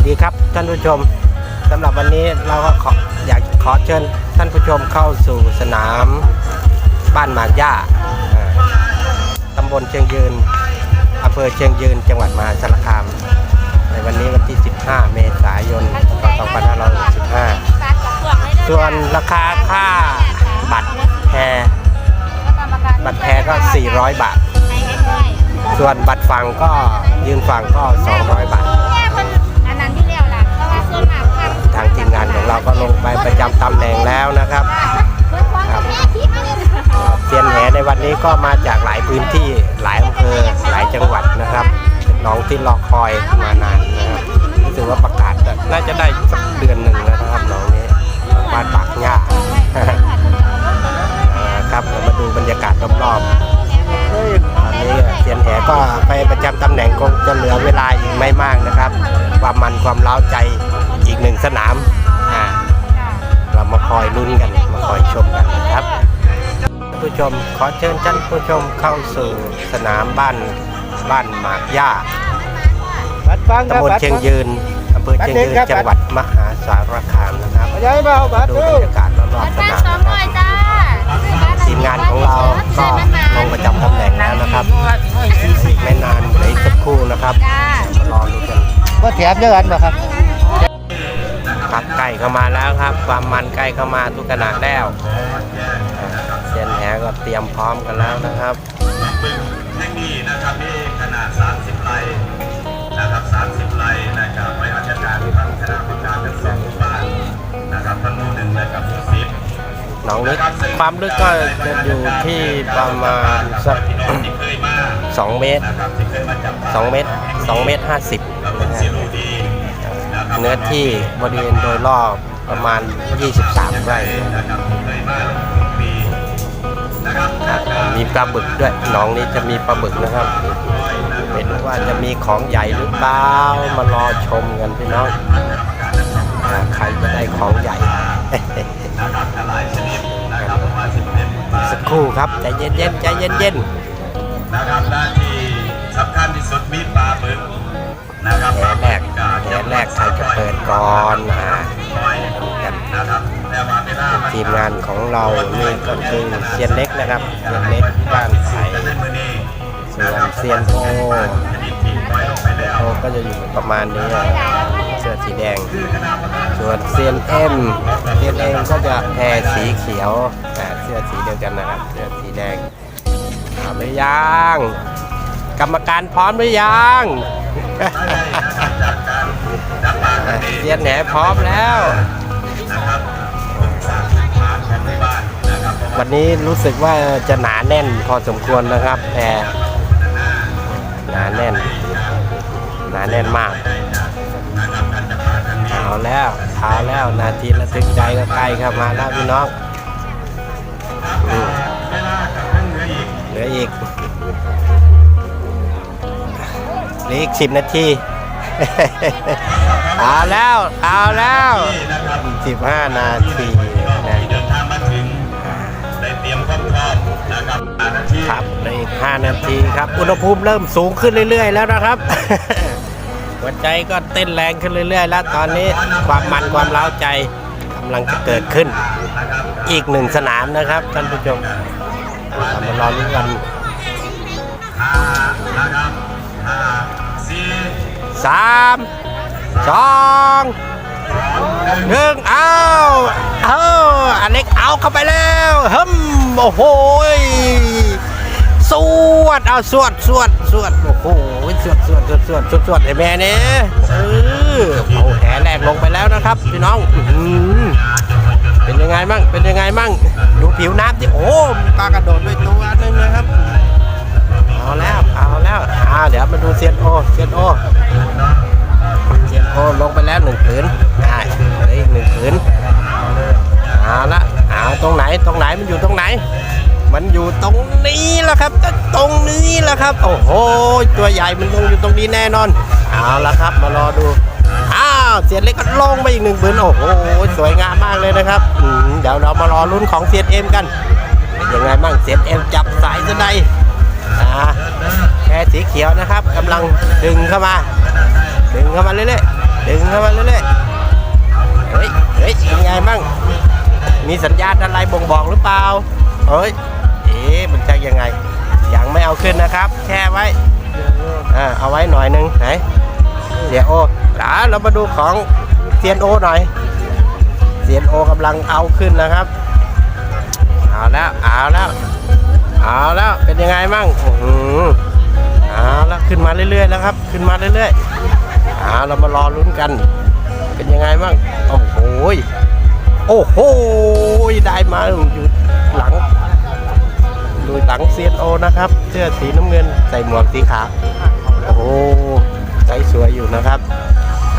สดีครับท่านผู้ชมสำหรับวันนี้เราก็ขออยากขอเชิญท่านผู้ชมเข้าสู่สนามบ้านหมากย่าอ่าตำบลเชียงยืนอำเภอเชียงยืนจังหวัดมหาสารคาม ในวันนี้วันที่ 15 เมษายน2565 ส่วนราคาค่าบัตรแพรบัตรแพรก็ 400 บาท ส่วนบัตรฝั่งก็ยืนฝั่งก็ 200 บาท น่งแล้วนะครับเซียนแหในวันนี้ก็มาจากหลายพื้นที่หลายอำเภอหลายจังหวัดนะครับเป็นน้องที่รอคอยมานานนะครับรู้สึกว่าประกาศน่าจะได้สักเดือนหนึ่งแล้วนะครับน้องนี้บ้านปากหญ้าอ่าครับเรามาดูบรรยากาศรอบๆตอนนี้เซียนแหก็ไปประจำตำแหน่งคงจะเหลือเวลาอีกไม่มากนะครับ ความมันความเล้าใจอีกหนึ่งสนาม ลุ้นกันมาคอยชมกันนะครับท่านผู้ชมขอเชิญท่านผู้ชมเข้าสู่สนามบ้านบ้านหมากย่าบัดฟังครับตำบลบัดเชียงฟังยืนอำเภอเชียงยืนบัดเด็กครับจังหวัดมหาสารคามนะครับมาย้ายมาเอาบัดดูดูบรรยากาศรอบๆสบ้านนามสองนะคร้รัอยบจ้าทีมงานของเราก็ลงประจำตำแหน่งแล้วนะครับอีกไม่นานเหลืออีกสักครู่นะครับจ้ามารอดูกันว่าแถมเยอะกันบ่ครับ ครับใกล้เข้ามาแล้วครับ ความมันใกล้เข้ามาทุกขณะแล้วอ่าเซียนแหก็เตรียมพร้อมกันแล้วนะครับบึงแห่งนี้นะครับมีขนาด 30ไร่นะครับ 30ไร่นะครับไว้ราชการทั้งคณะกรรมการทั้งสองหมู่บ้านนะครับทั้งหมู่หนึ่งและกับหมู่สิบหนองนี้ความลึกก็จะอยู่ที่ประมาณสักพี่น้องที่เคยมา2เมตรนะครับที่เคยมาจับปลา2เมตร2เมตร50แล้วคนะนฮะสิรูดีนะครับ เนื้อที่บริเวณโดยรอบประมาณ 23 ไร่นะครับเคยมาแล้วทุกปีนะครับครับมีปลาบึกด้วยหนองนี้จะมีปลาบึกนะครับเห็นว่าจะมีของใหญ่หรือเปล่ามารอชมกันพี่น้องอ่าใครจะได้ของใหญ่นะครับหลายชนิดนะครับประมาณ11บาทสักครู่ครับใจเย็นๆใจเย็นนะครับหน้าที่สำคัญที่สุดมีปลาหมึกนะครับๆ แรกใครจะเปิดก่อนอ่ากันะครับแต่ว่าเวลามันทีมงานของเรานี่ก็คือเซียนเล็กนะครับเซียนเล็กบ้านไทยส่วนเซียนโอชนิดที่ปล่อยลงไปแล้วโอก็จะอยู่ประมาณนี้เสื้อสีแดง ส่วนเซียนเอ็มเซียนเอ็มก็จะแพรสีเขียวแต่เสื้อสีเดียวกันนะครับเสื้อสีแดงเอาหรือยัง กรรมการพร้อมหรือยัง เองเซียนแหนพร้อมแล้ว วันนี้รู้สึกว่าจะหนาแน่นพอสมควรนะครับแพรหนาแน่น หนาแน่นมากเอาแล้วเอาแล้วนาทีระทึกใจก็ใกล้เข้ามาแล้วพี่น้องเหลืออีกเหลืออีกเหลืออีกสิบนาที เอาแล้ว เอาแล้วอีกสิบห้านาทีนะที่เดินทางมาถึงได้เตรียมความพร้อมนะครับอาณาที่ครับเหลืออีกห้านาทีครับ อุณหภูมิเริ่มสูงขึ้นเรื่อย ๆ แล้วนะครับหัวใจก็เต้นแรงขึ้นเรื่อย ๆ แล้วตอนนี้ความมันความเล้าใจกำลังจะเกิดขึ้น อีกหนึ่งสนามนะครับท่านผู้ชมเรามารอลุ้นกันห้านะครับห้าสี่สาม สองหนึ่งเอาเอาอเล็กเอาเข้าไปแล้วฮึมโอ้โหสวดเอาสวดสวดสวดโอ้โหสวดสวดสวดสวดสวดสวดไอ้แม่เนี่ยเออเอาแหแรกลงไปแล้วนะครับพี่น้องอื้อหือเป็นยังไงมั่งเป็นยังไงมั่งดูผิวน้ำที่โอ้มีปลากระโดดด้วยตัวนึงนะครับเอาแล้วเอาแล้วอ่าเดี๋ยวมาดูเซียนโอเซียนโอ เซียนโอลงไปแล้วหนึ่งผืนได้เหลืออีกหนึ่งผืนเอาละเอาตรงไหนตรงไหนมันอยู่ตรงไหน มันอยู่ตรงนี้แหละครับตรงนี้แหละครับ โอ้โหตัวใหญ่มันลงอยู่ตรงนี้แน่นอนเอาละครับมารอดูอ้าวเซียเล็กก็ลงไปอีกหนึ่งผืนโอ้โหสวยงามมากเลยนะครับเดี๋ยวเรามารอลุ้นของเซียเอ็มกันเป็นยังไงบ้างเซียเอ็มจับสายสะใดอ่าแพรสีเขียวนะครับกำลังดึงเข้ามา ดึงเข้ามาเรื่อยๆดึงเข้ามาเรื่อยๆเฮ้ยเฮ้ยยังไงบ้างมีสัญญาณอะไรบ่งบอกหรือเปล่าเฮ้ยเอ๊ะมันจะยังไงยังไม่เอาขึ้นนะครับ แช่ไว้อ่าเอาไว้หน่อยหนึงไหนเสียโออ่าเรามาดูของเซียนโอหน่อยเซียนโอกำลังเอาขึ้นนะครับเอาแล้วเอาแล้วเอาแล้วเป็นยังไงมั่งอืออเอาแล้วขึ้นมาเรื่อยๆแล้วครับ ขึ้นมาเรื่อยๆ อาเรามารอลุ้นกัน เป็นยังไงมั่งโอ้โหโอ้โหได้มาอยู่หลังดูหลังเซียนโอนะครับ เสื้อสีน้ำเงินใส่หมวกสีขาวโอ้โหใจสวยอยู่นะครับ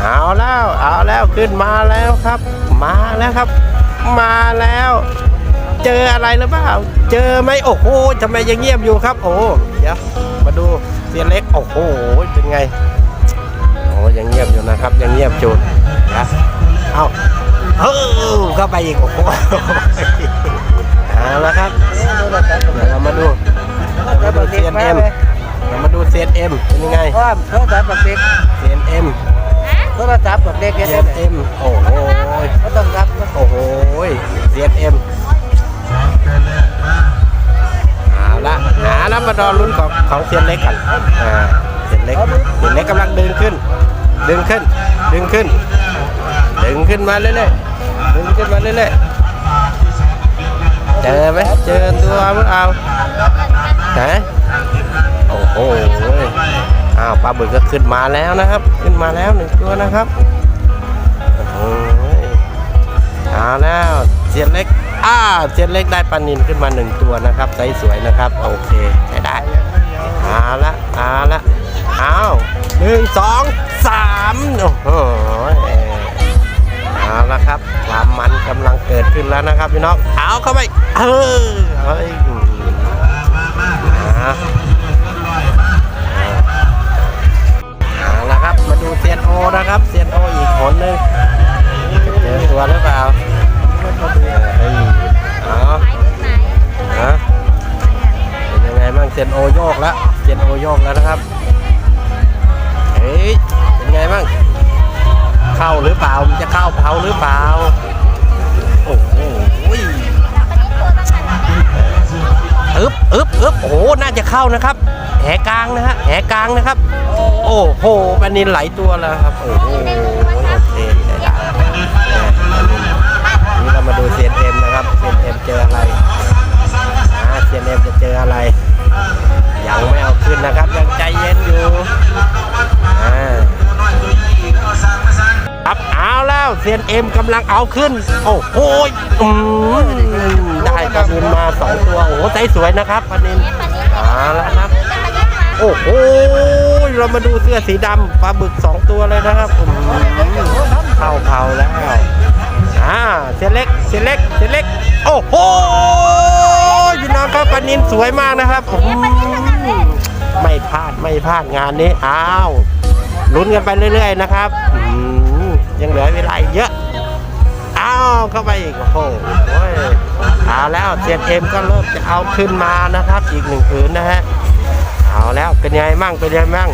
เอาแล้วเอาแล้วขึ้นมาแล้วครับ มาแล้วครับ มาแล้ว เจออะไรหรือเปล่าเจอไหมโอ้โหทำไมยังเงียบอยู่ครับ โอ้เดี๋ยวมาดูเซียนเล็กโอ้โหเป็นไง ยังเงียบอยู่นะครับยังเงียบจุดนะเอาเออเข้าไปอีกโอ้โหเอาละครับเดี๋ยวเรามาดูมาดูเซียนเอ็มเรามาดูเซียนเอ็มเป็นยังไงเพราะว่าโทรศัพท์แบบเด็กเซียนเอ็มโทรศัพท์แบบเด็กเซีเฮ็ยดนเอ็มโอ้โหก็ต้องรับโอ้โหเซียนเอ็มเอาละหาแล้วมาดอลุ้นของของเซียนเล็กกันอ่า เซียนเล็กเซียนเล็กกำลังดึงขึ้น ดึงขึ้น ดึงขึ้น ดึงขึ้นมาเรื่อยๆดึงขึ้นมาเรื่อยๆเจอไหมเจอตัวมั้งเอาไหนโอ้โหอ้าวปลาบึกก็ขึ้นมาแล้วนะครับ ขึ้นมาแล้วหนึ่งตัวนะครับอ้โหเอาแล้วเซียนเล็กอ้าเซียนเล็กได้ปลานินขึ้นมาหนึ่งตัวนะครับไซส์สวยนะครับ โอเค นแล้วนะครับพี่น้องเอาเข้าไปเออเฮ้ยอ่าเอาละครับมาดูเซียนโอนะครับเซียนโออีกคนนึงเจอตัวหรือเปล่าเฮ้ยเอาหายไปไหนฮะเป็นยังไงบ้างเซยนโอโยกแล้วเซยนโอโยกแล้วนะครับเฮ้ยเป็นไงบ้างเข้าหรือเปล่ามันจะเข้าเผาหรือเปล่า อึบอึบอึบโอ้โหน่าจะเข้านะครับแหกลางนะฮะแหกลางนะครับ โอ้โหปลานินไหลตัวแล้วครับโอ้โหโอเคได้ได้นี่เรามาดูเซียนเอ็มนะครับเซียนเอ็มเจออะไรอ่าเซียนเอ็มจะเจออะไรยังไม่เอาขึ้นนะครับยังใจเย็นอยู่อ่า เอาแล้วเซียนเอ็มกำลังเอาขึ้น โอ้โหอืมได้ปลานินมาสองตัว โอ้โหใจสวยนะครับปลานินเอาแล้วนะครับ โอ้โห เรามาดูเสื้อสีดำปลาบึกสองตัวเลยนะครับอืมเข้าเผาแล้วอ่าเสียเล็กเสียเล็กเสียเล็ก โอ้โหพี่น้องครับปลานินสวยมากนะครับอืมไม่พลาดไม่พลาดงานนี้ อ้าวลุ้นกันไปเรื่อย ๆ นะครับยังเหลือ เวลาอีกเยอะ อ้าวเข้าไปอีก โอ้โหโอ้ยเอาแล้วเซียนเอ็มก็เริ่มจะเอาขึ้นมานะครับ อีกหนึ่งผืนนะฮะ เอาแล้วเป็นยังไงมั่งเป็นยังไงมั่ง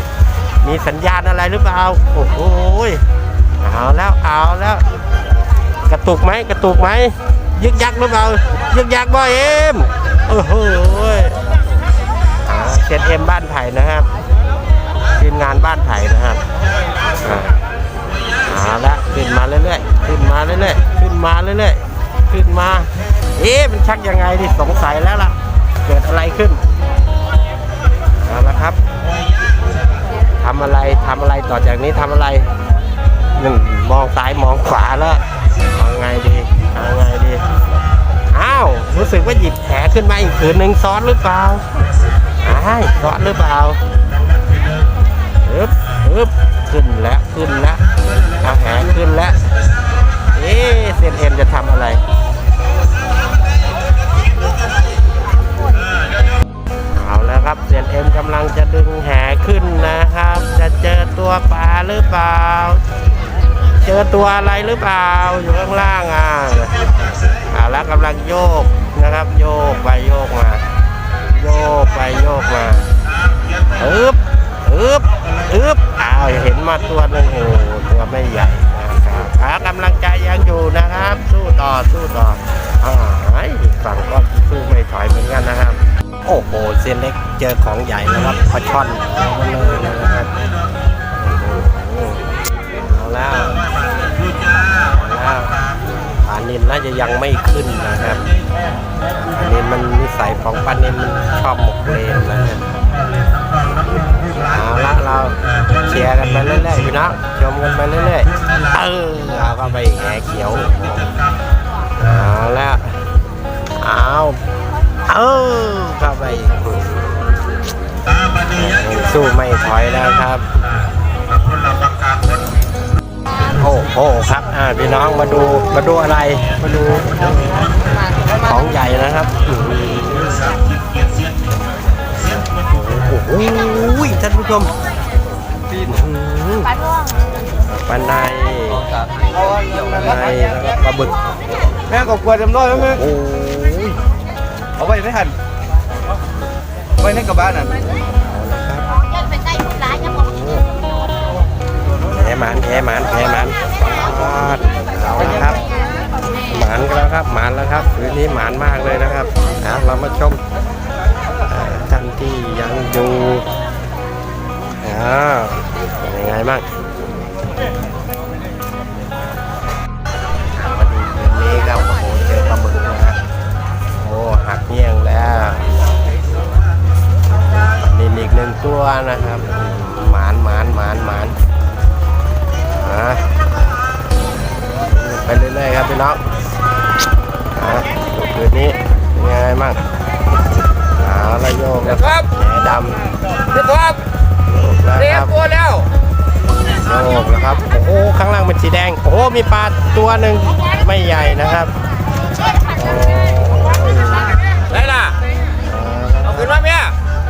มีสัญญาณอะไรหรือเปล่า โอ้โหยเอาแล้วเอาแล้ว กระตุกไหมกระตุกไหมยึกยักหรือเปล่ายึกยักบ่เอ็มโอ้โหยอ่าเซนเอ็มบ้านไผ่นะครับทีมงานบ้านไผ่นะครับอ่าเอาละ ขึ้นมาเรื่อยๆขึ้นมาเรื่อยๆขึ้นมาเรื่อยๆขึ้นมา เอ๊ะมันชักยังไงดิสงสัยแล้วล่ะ เกิดอะไรขึ้นเอาละครับทำอะไรทำอะไรต่อจากนี้ทำอะไรหนึ่งมองซ้ายมองขวาแล้วเอาไงดีเอาไงดีอ้าวรู้สึกว่าหยิบแผลขึ้นมาอีกผืนหนึ่งซ้อนหรือเปล่าอ้ายซ้อนหรือเปล่าอึบอึบขึ้นแล้วขึ้นแล้ว เอาแผลขึ้นแล้ว เอ๊เซนเอ็มจะทำอะไรเอาแล้วครับเซียนเอ็มกำลังจะดึงแหขึ้นนะครับ จะเจอตัวปลาหรือเปล่า เจอตัวอะไรหรือเปล่าอยู่ข้างล่างอะเอาแล้วกำลังโยกนะครับ โยกไปโยกมา โยกไปโยกมาอึบอึบอึบอ้าวเห็นมาตัวหนึ่งโอ้ โหตัวตัวไม่ใหญ่นะครับหากำลังใจยังอยู่นะครับ สู้ต่อสู้ต่ออ่าฝั่งก็สู้ไม่ถอยเหมือนกันนะครับ โอ้โหเส้นเล็กเจอของใหญ่นะครับปลาช่อนเอามาเลยนะครับเอาแล้วอาแล้วปลานินน่าจะยังไม่ขึ้นนะครับปลานินมันนิสัยของปลานินมันชอบหมกเลนนะครับ ละเราเชียร์กันไปเรื่อยๆพี่น้องชมกันไปเรื่อยๆเออเอาเข้าไปแหเขียวเอาแล้วเอาเออเข้าไปอีกสู้ไม่ถอยแล้วครับโอ้โหครับอ่าพี่น้องมาดูมาดูอะไรมาดูของใหญ่นะครับ โอ้โหท่านผู้ชมอื้อหือปลาท่องปลาในปลาในแล้วก็ปลาบึกแม่ก็กลัวจำร้อยแล้วแม่โอ้ยเอาไว้ไม่หันไว้ในกระบะนั่นยัน มีปลาตัวหนึ่งไม่ใหญ่นะครับโอ้ยได้ล่ะเอาขึ้นมาเมีย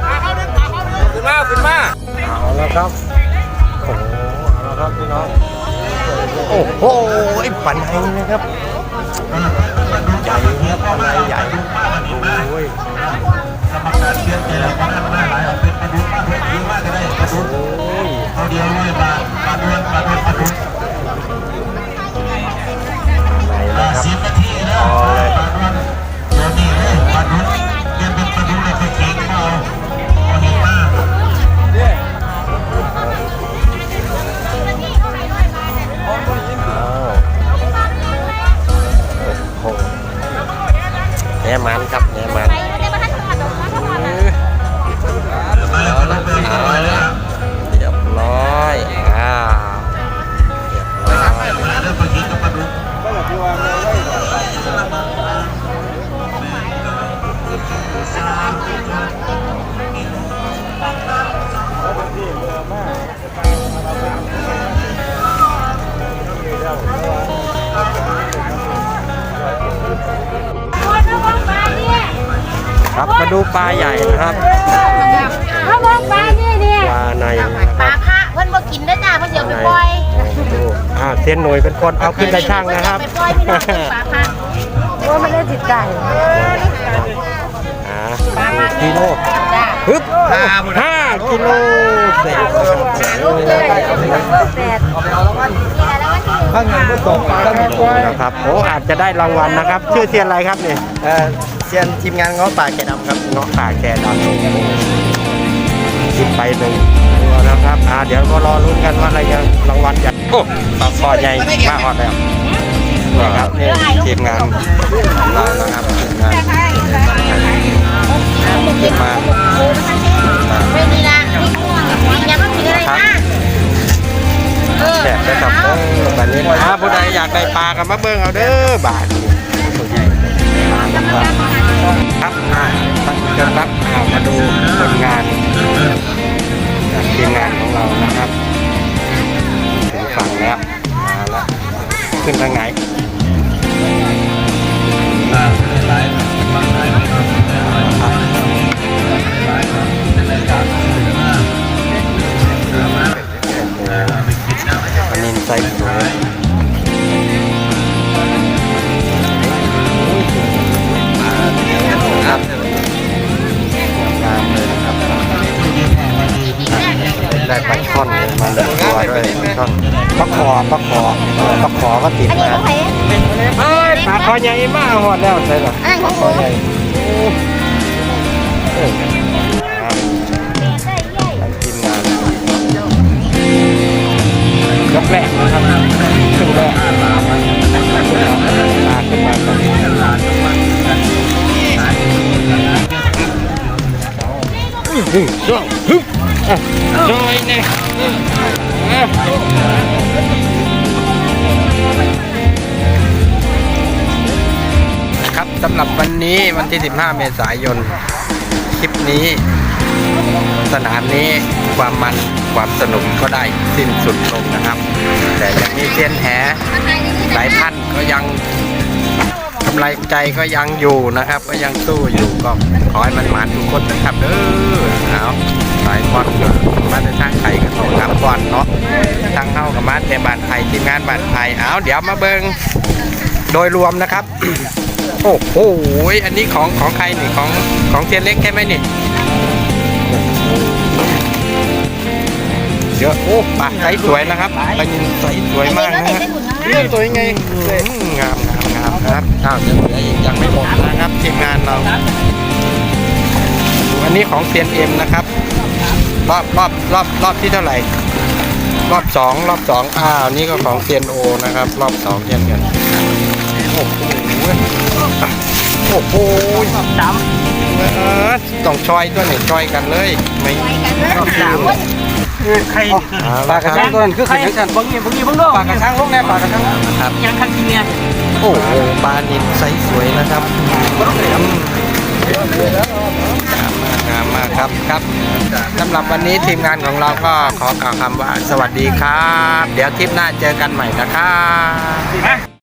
เอาขึ้นมาเอาขึ้นมาเอาแล้วครับโอ้โหเอาแล้วครับพี่น้องโอ้โหไอ้ปันไห้นะครับใหญ่ครับปันไห้ใหญ่โอ้ยสมการเชียร์เจริญพัฒนาหลายออกเป็นประดุษประดุษเยอะมากก็ได้ประดุษโอ้ย นนะครับสิบนาทีแล้ ครับมาดูปลาใหญ่นะครับเขาบอกปลาเนี่ยเนี่ยปลาในนะคปรัลาบพระเพิ่นบ่กินได้จ้าเพิ่นเดี๋ยวไปในปล่อยดูอ่าเซียนหน่วยเป็นคนเอาขึ้นได้ช่างนะครับไปปล่อยพี่น้องปลาพระโอ้ไม่ได้จิตใจอ่ากิโลจ้าฮึบห้ากิโลเศษนะครับลูกเลยแปดเอาไปเอารางวัลนี่แหละแล้ววันที่ข้างหนึ่งก็ส่งข้างหนึ่งก็นะครับโอ้อาจจะได้รางวัลนะครับ ชื่อเซียนอะไรครับเนี่ย เออเซียนทีมงานง้อป่าแกะดำครับเงาะป่าแกดำกินไปหนึ่งตัวนะครับอ่าเดี๋ยวก็รอลุ้นกันว่าอะไรยังรางวัลใหญ่โอ้ปลาคอใหญ่มากฮอดแล้วนะครับนี่ทีมงานของเรานะครับทีมงานทีมมาไม่มีละยังไม่ถึงอะไรนะเออแจกได้กับโอ้บัดนี้ถ้าผู้ใดอยากได้ปลากันมาเบิ่งเอาเด้อบาทตัวใหญ่ครับ อ่าท่านผู้ชมครับอ่ามาดูผลงานจากทีมงานของเรานะครับถึงฝั่งแล้วมาแล้วขึ้นทางไหน ปลาช่อนมาหนึ่งตัวด้วยปลาช่อนปลาขอปลาขอปลาขอก็ติดอันนี้มาของใครเอ้ยปลาคอใหญ่มากหอดแล้วใช่หรออันนั้นของหคนูใหญ่ทีมงานยกแรกนะครับขึ้นแรกขึ้นมาขึ้นมาก่อนหนึ่งสองฮึบ อะจอยนะครับสำหรับวันนี้วันที่ 15 เมษายน คลิปนี้ สนามนี้ความมันความสนุกก็ได้สิ้นสุดลงนะครับ แต่ยังมีเซียนแหหลายท่านก็ยังกำไรใจก็ยังอยู่นะครับ ก็ยังสู้อยู่ก็ขอให้มันมาทุกคนนะครับเด้อเอา สายบอลมาในทางไทยก็ต้องนำบอลเนาะทางเข้ากับมาแต่บานไทยทีมงานบานไทยเอาเดี๋ยวมาเบิงโดยรวมนะครับ โอ้โหอันนี้ของของใครนี่ของของเทียนเล็กใช่ไหมนี่เยอะโอ้ปลาใสสวยนะครับปลายินใสสวยมากนะฮะสวยไงอืมงามงามงามครับอ้าวยังเหลืออีกยังไม่หมดนะครับทีมงานเรา อันนี้ของเทียนเอ็มนะครับ รอบรอบรอบรอบที่เท่าไหร่ รอบสองรอบสองอ้าวนี่ก็ของเทียนโอนะครับ รอบสองเทียนกันโอ้โหโอ้โหดำเออต้องชอยตัวไหนชอยกันเลยไม่ใครปลากระชังตัวนั้นคือใครขันชันเบิ่งนี่เบิ่งนี่เบิ่งดูปลากระชังลงแน่ปลากระชังครับยังคันทีเนี่ยโอ้โหปลานิลไซส์สวยนะครับงามมากครับครับสำหรับวันนี้ทีมงานของเราก็ขอกล่าวคำว่าสวัสดีครับ เดี๋ยวทริปหน้าเจอกันใหม่นะครับ